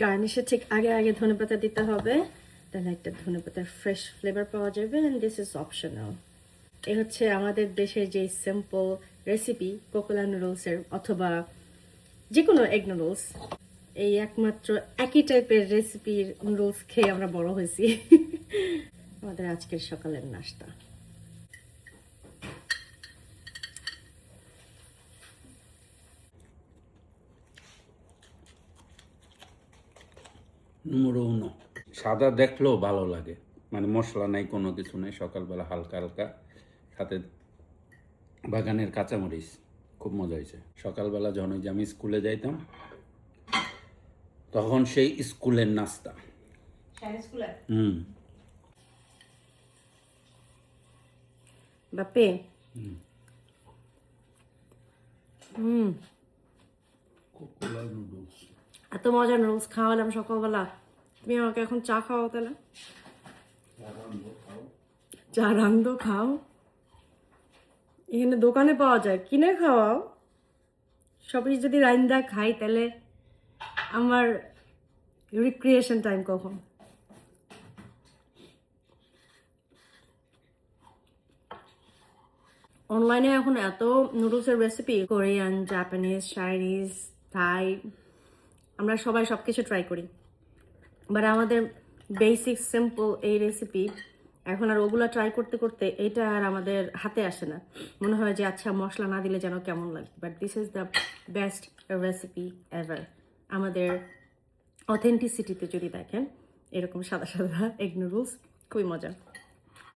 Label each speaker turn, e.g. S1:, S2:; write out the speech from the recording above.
S1: গার্নিশে ঠিক আগে আগে ধনেপাতা দিতে হবে। তাহলে একটা ধনেপাতার ফ্রেশ ফ্লেভার পাওয়া যাবে অ্যান্ড দিস ইজ অপশনাল এ হচ্ছে আমাদের দেশের যে সিম্পল রেসিপি কোকোলা নুডলসের অথবা যে কোনো এগ নুডলস এই একমাত্র একই টাইপের রেসিপির নুডলস খেয়ে আমরা বড় হয়েছি। আমাদের আজকের সকালের নাস্তা।
S2: সাদা দেখলেও ভালো লাগে। মানে মশলা নাই, কোনো কিছু নেই, সকালবেলা হালকা হালকা। সাথে বাগানের কাঁচামরিচ, খুব মজা হয়েছে। সকালবেলা যখন ওই যে আমি স্কুলে যাইতাম তখন সেই স্কুলের নাস্তা। হুম।
S1: বাপে। হুম। এত মজার নুডলস খাওয়ালাম সকালবেলা। তুমি আমাকে এখন চা খাওয়াও তাহলে। চা রান্ধো খাও। এখানে দোকানে পাওয়া যায়। কিনে খাওয়াও। সবই যদি রান্দা খাই তাহলে আমার রিক্রিয়েশন টাইম কখন? অনলাইনে এখন এত নুডলসের recipe Korean Japanese Chinese Thai আমরা সবাই সব কিছু ট্রাই করি। বাট আমাদের বেসিক সিম্পল এই রেসিপি এখন আর ওগুলো ট্রাই করতে করতে এটা আর আমাদের হাতে আসে না। মনে হয় যে আচ্ছা মশলা না দিলে যেন কেমন লাগে। But this is the best recipe ever আমাদের অথেন্টিসিটিতে যদি দেখেন এরকম সাদা সাদা এগ নুডলস খুবই মজা